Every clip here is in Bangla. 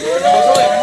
Vamos lá.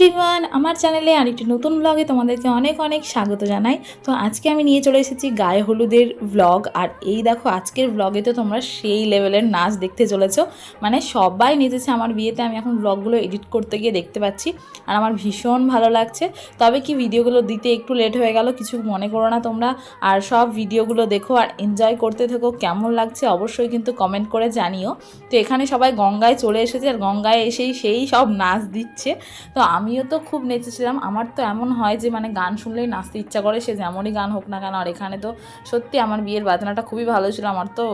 এভরিওয়ান আমার চ্যানেলে আরেকটি নতুন ব্লগে তোমাদেরকে অনেক অনেক স্বাগত জানাই। তো আজকে আমি নিয়ে চলে এসেছি গায়ে হলুদের ব্লগ আর এই দেখো, আজকের ব্লগে তো তোমরা সেই লেভেলের নাচ দেখতে চলেছো। মানে সবাই নেচেছে আমার বিয়েতে, আমি এখন ব্লগগুলো এডিট করতে গিয়ে দেখতে পাচ্ছি। আর আমার ভীষণ ভালো লাগছে। তবে কি ভিডিওগুলো দিতে একটু লেট হয়ে গেল, কিছু মনে করো না তোমরা। আর সব ভিডিওগুলো দেখো আর এনজয় করতে থেকো, কেমন লাগছে অবশ্যই কিন্তু কমেন্ট করে জানিও। তো এখানে সবাই গঙ্গায় চলে এসেছে, আর গঙ্গায় এসেই সেই সব নাচ দিচ্ছে। তো আমিও তো খুব নেচেছিলাম। আমার তো এমন হয় যে মানে গান শুনলেই নাচতে ইচ্ছা করে, সে যেমনই গান হোক না কেন। আর এখানে তো সত্যি আমার বিয়ের বাজনাটা খুবই ভালো ছিল। আমার তো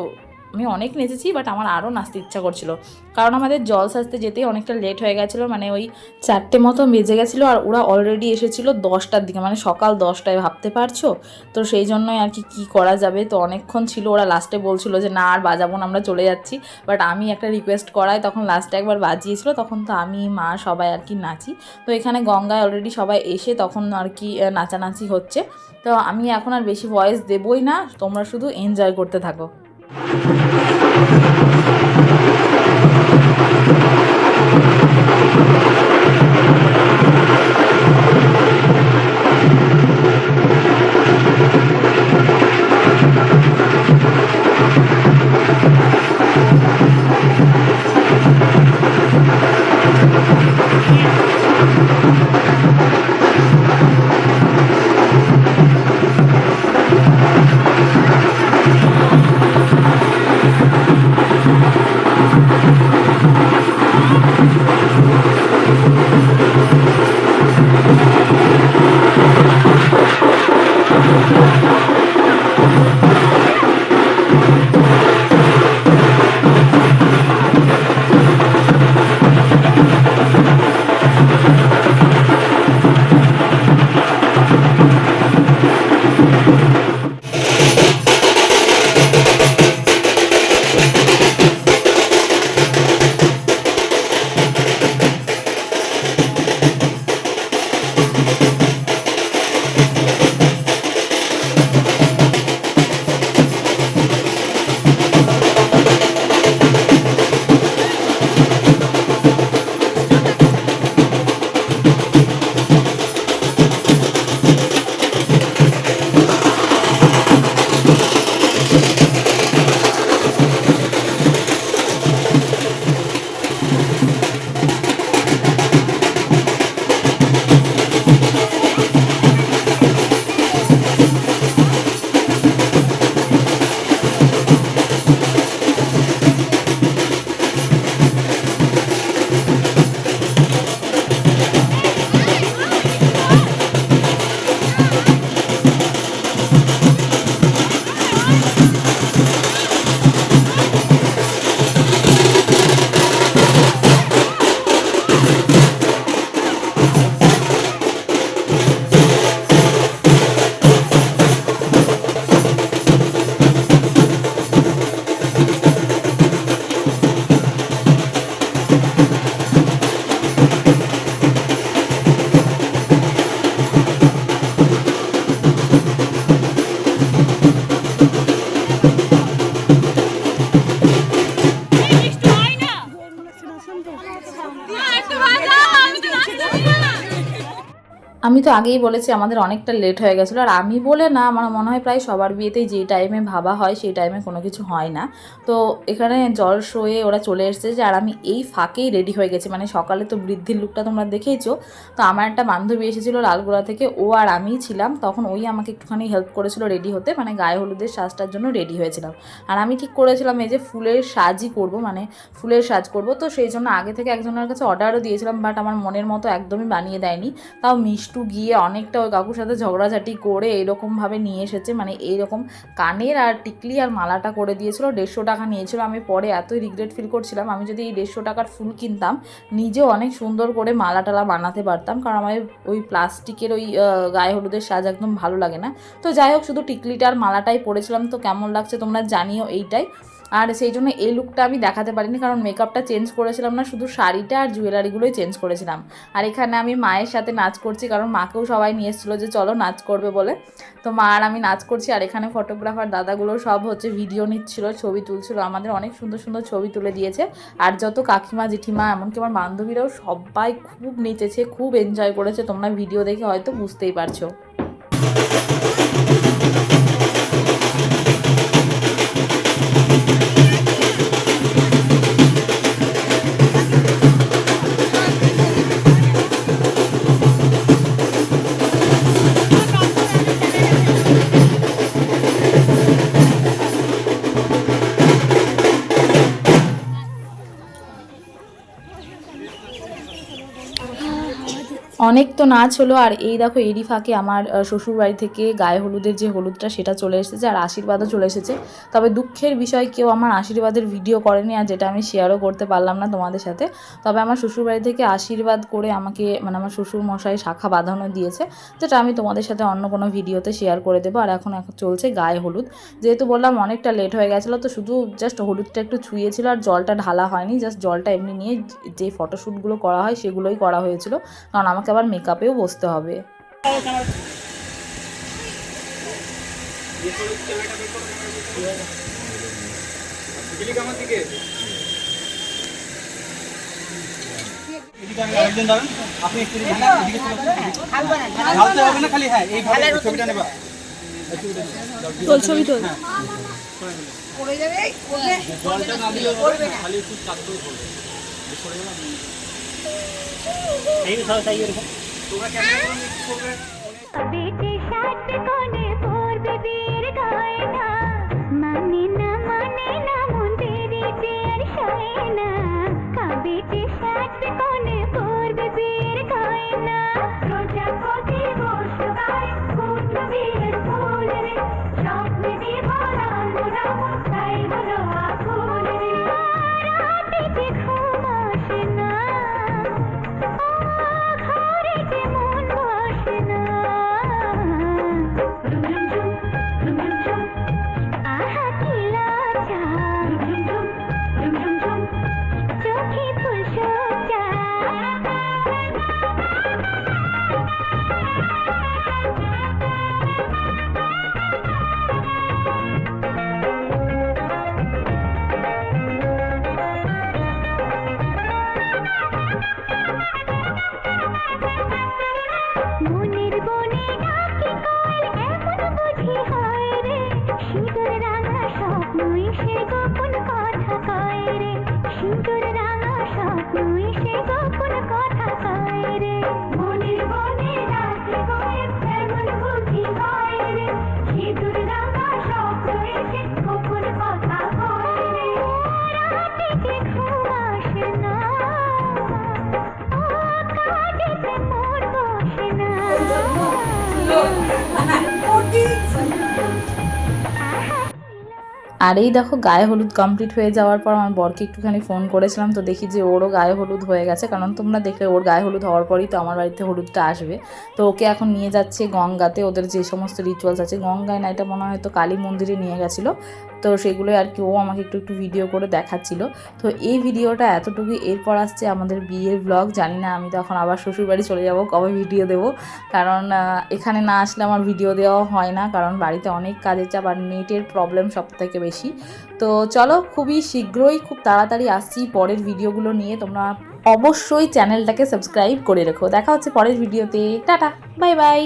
আমি অনেক নেচেছি বাট আমার আরও নাচতে ইচ্ছা করছিল। কারণ আমাদের জল সাজতে যেতেই অনেকটা লেট হয়ে গেছিল মানে ওই চারটে মতো বেজে গেছিল আর ওরা অলরেডি এসেছিল দশটার দিকে মানে সকাল দশটায়, ভাবতে পারছ? তো সেই জন্যই আর কি, কী করা যাবে? তো অনেকক্ষণ ছিল, ওরা লাস্টে বলছিল যে, না, আর বাজাবো না, আমরা চলে যাচ্ছি। বাট আমি একটা রিকোয়েস্ট করাই তখন লাস্টে একবার বাজিয়েছিল, তখন তো আমি, মা, সবাই আর কি নাচি। তো এখানে গঙ্গায় অলরেডি সবাই এসে তখন আর কি নাচানাচি হচ্ছে। তো আমি এখন আর বেশি ভয়েস দেবই না, তোমরা শুধু এনজয় করতে থাকো। thank you আমি তো আগেই বলেছি, আমাদের অনেকটা লেট হয়ে গেছিল। আর আমি বলে না, আমার মনে হয় প্রায় সবার বিয়েতেই যে টাইমে ভাবা হয়, সেই টাইমে কোনো কিছু হয় না। তো এখানে জল শোয়ে ওরা চলে এসেছে আর আমি এই ফাঁকেই রেডি হয়ে গেছি। মানে সকালে তো বৃদ্ধির লুকটা তোমরা দেখেইছো। তো আমার একটা বান্ধবী এসেছিল লালগোলা থেকে, ও আর আমিই ছিলাম। তখন ওই আমাকে একটুখানি হেল্প করেছিল রেডি হতে। মানে গায়ে হলুদের সাজটার জন্য রেডি হয়েছিলাম। আর আমি ঠিক করেছিলাম, এই যে ফুলের সাজই করব মানে ফুলের সাজ করব। তো সেই জন্য আগে থেকে একজনের কাছে অর্ডারও দিয়েছিলাম বাট আমার মনের মতো একদমই বানিয়ে দেয়নি। তাও মিষ্টু গিয়ে অনেকটা ওই কাকুর সাথে ঝগড়াঝাটি করে এরকমভাবে নিয়ে এসেছে। মানে এইরকম কানের আর টিকলি আর মালাটা করে দিয়েছিল, দেড়শো টাকা নিয়েছিল। আমি পরে এতই রিগ্রেট ফিল করছিলাম, আমি যদি এই দেড়শো টাকার ফুল কিনতাম, নিজেও অনেক সুন্দর করে মালা টালা বানাতে পারতাম। কারণ আমার ওই প্লাস্টিকের ওই গায়ে হলুদের সাজ একদম ভালো লাগে না। তো যাই হোক, শুধু টিকলিটা আর মালাটাই পরেছিলাম। তো কেমন লাগছে তোমরা জানিও এইটাই। আর সেই জন্য এই লুকটা আমি দেখাতে পারিনি, কারণ মেকআপটা চেঞ্জ করেছিলাম না, শুধু শাড়িটা আর জুয়েলারিগুলোই চেঞ্জ করেছিলাম। আর এখানে আমি মায়ের সাথে নাচ করছি, কারণ মাকেও সবাই নিয়ে এসেছিল যে চলো নাচ করবে বলে। তো মা আর আমি নাচ করছি, আর এখানে ফটোগ্রাফার দাদাগুলো সব হচ্ছে ভিডিও নিচ্ছিল, ছবি তুলছিল, আমাদের অনেক সুন্দর সুন্দর ছবি তুলে দিয়েছে। আর যত কাকিমা, জেঠিমা, এমনকি আমার বান্ধবীরাও সবাই খুব নেচেছে, খুব এনজয় করেছে, তোমরা ভিডিও দেখে হয়তো বুঝতেই পারছ। অনেক তো নাচ হলো আর এই দেখো এরই ফাঁকে আমার আহ, শ্বশুর বাড়ি থেকে গায়ে হলুদের যে হলুদটা সেটা চলে এসেছে আর আশীর্বাদও চলে এসেছে। তবে দুঃখের বিষয় কেউ আমার আশীর্বাদের ভিডিও করেনি আর যেটা আমি শেয়ারও করতে পারলাম না তোমাদের সাথে। তবে আমার শ্বশুর বাড়ি থেকে আশীর্বাদ করে আমাকে মানে আমার শ্বশুর মশাই শাখা বাঁধানো দিয়েছে যেটা আমি তোমাদের সাথে অন্য কোনো ভিডিওতে শেয়ার করে দেবো। আর এখন এখন চলছে গায়ে হলুদ। যেহেতু বললাম অনেকটা লেট হয়ে গেছিল তো শুধু জাস্ট হলুদটা একটু ছুঁয়েছিল আর জলটা ঢালা হয়নি জাস্ট জলটা এমনি নিয়ে যে ফটোশ্যুটগুলো করা হয় সেগুলোই করা হয়েছিল। কারণ আমাকে আবার মেকআপেও বসতে হবে। একটু আসুন। ঢালতে হবে না খালি হ্যাঁ নেবা তোল ছবি তোল বেটে সাত কোণে পড়বে আর এই দেখো গায়ে হলুদ কমপ্লিট হয়ে যাওয়ার পর আমার বরকে একটুখানি ফোন করেছিলাম, তো দেখি যে ওরও গায়ে হলুদ হয়ে গেছে। কারণ তোমরা দেখলে ওর গায়ে হলুদ হওয়ার পরই তো আমার বাড়িতে হলুদটা আসবে। তো ওকে এখন নিয়ে যাচ্ছে গঙ্গাতে, ওদের যে সমস্ত রিচুয়ালস আছে। গঙ্গায় না, এটা মনে হয় তো কালী মন্দিরে নিয়ে গেছিল। তো সেগুলো আর কি ও আমাকে একটু একটু ভিডিও করে দেখাচ্ছিল। তো এই ভিডিওটা এতটুকু, এরপর আসছে আমাদের বিয়ের ব্লগ জানি না আমি তখন আবার শ্বশুরবাড়ি চলে যাব, কবে ভিডিও দেবো? কারণ এখানে না আসলে আমার ভিডিও দেওয়া হয় না, কারণ বাড়িতে অনেক কাজের চাপ আর নেটের প্রবলেম সব থেকে বেশি। তো চলো, খুবই শীঘ্রই, খুব তাড়াতাড়ি আসছি পরের ভিডিওগুলো নিয়ে। তোমরা অবশ্যই চ্যানেলটাকে সাবস্ক্রাইব করে রেখো। দেখা হচ্ছে পরের ভিডিওতে টাটা বাই বাই